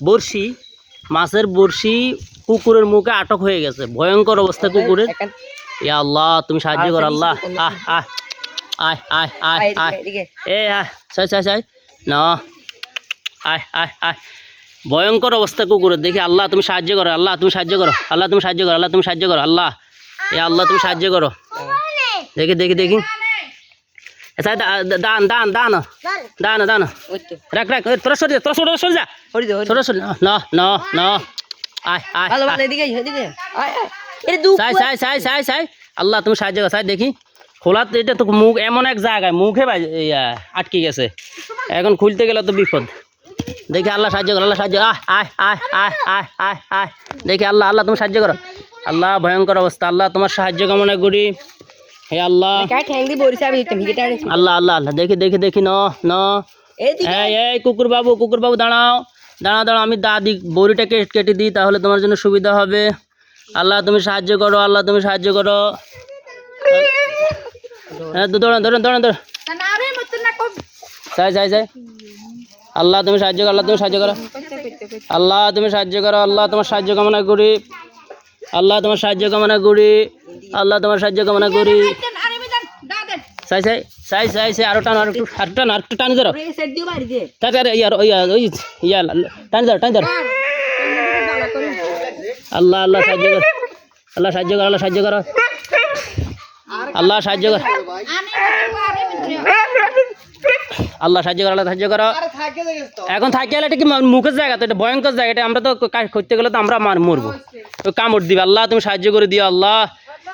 বড়শি মাছের বড়শি কুকুরের মুখে আটক হয়ে গেছে। ভয়ঙ্কর অবস্থা কুকুরের। ইয়া আল্লাহ তুমি সাহায্য করো আল্লাহ। আহ আহ আয় আয় আয় আয় এ আয় চাই চাই চাই। না। আয় আয় আয়। ভয়ঙ্কর অবস্থা কুকুরের। দেখি আল্লাহ তুমি সাহায্য করো আল্লাহ তুমি সাহায্য করো আল্লাহ তুমি সাহায্য করো আল্লাহ তুমি সাহায্য করো আল্লাহ। এ আল্লাহ তুমি সাহায্য করো। দেখি দেখি দেখি। আচ্ছা দান দান দান। দান। দান রাখ রাখ তোরা সরে যা তোরা সরে সরে যা। তোরা সরে যা। না না না আয় আয় ভালো আয়। ভালো এদিকে এদিকে আয়, আয়। এটা দু সাই সাই সাই সাই সাই। আল্লাহ তুমি সাহায্য করো সাই দেখি। খোলাতে এটা তো মুখ এমন এক জায়গায় মুখে আটকে গেছে। এখন খুলতে গেলে তো বিপদ। দেখি আল্লাহ সাহায্য করো আল্লাহ সাহায্য আয় আয় আয় আয় আয় আয় আয়। দেখি আল্লাহ আল্লাহ তুমি সাহায্য করো। আল্লাহ ভয়ঙ্কর অবস্থা। আল্লাহ তোমার সাহায্য কামনা করি। হে আল্লাহ। আল্লাহ আল্লাহ আল্লাহ দেখি দেখি দেখি ন ন। এদিকে এই কুকুর বাবু কুকুর বাবু দাঁড়াও দাঁড়াও দাঁড়াও আমি দাদি বড়িটা কেটে কেটে দিই তাহলে তোমার জন্য সুবিধা হবে। আল্লাহ তুমি সাহায্য করো আল্লাহ তুমি সাহায্য করো। হ্যাঁ দৌড়ান দৌড়ান দৌড়ান দৌড়ান যাই যাই যাই। আল্লাহ তুমি সাহায্য করো আল্লাহ তুমি সাহায্য করো। আল্লাহ তুমি সাহায্য করো আল্লাহ তোমার সাহায্য কামনা করি। আল্লাহ তোমার সাহায্য কামনা করি। আল্লাহ তোমার সাহায্য কামনা করি। সাই সাই সাই সাই সাই আরও টান আরও একটু আরও টান আর একটু টান ধরো। ইয়া টান ধর টান ধর। আল্লাহ আল্লাহ সাহায্য কর। আল্লাহ সাহায্য কর আল্লাহ সাহায্য কর। আল্লাহ সাহায্য কর। আল্লাহ সাহায্য কর আল্লাহ সাহায্য কর। এখন থাকি গেলে এটা কি মুখের জায়গা তো এটা ভয়ঙ্কর জায়গা এটা আমরা তো করতে গেলে তো আমরা মার মরবো। তো কামড় দিবে আল্লাহ তুমি সাহায্য করে দিও আল্লাহ।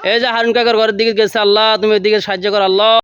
এই যে হারুন কাকার ঘরের দিকে গেছে আল্লাহ তুমি এদিকে সাহায্য করো আল্লাহ।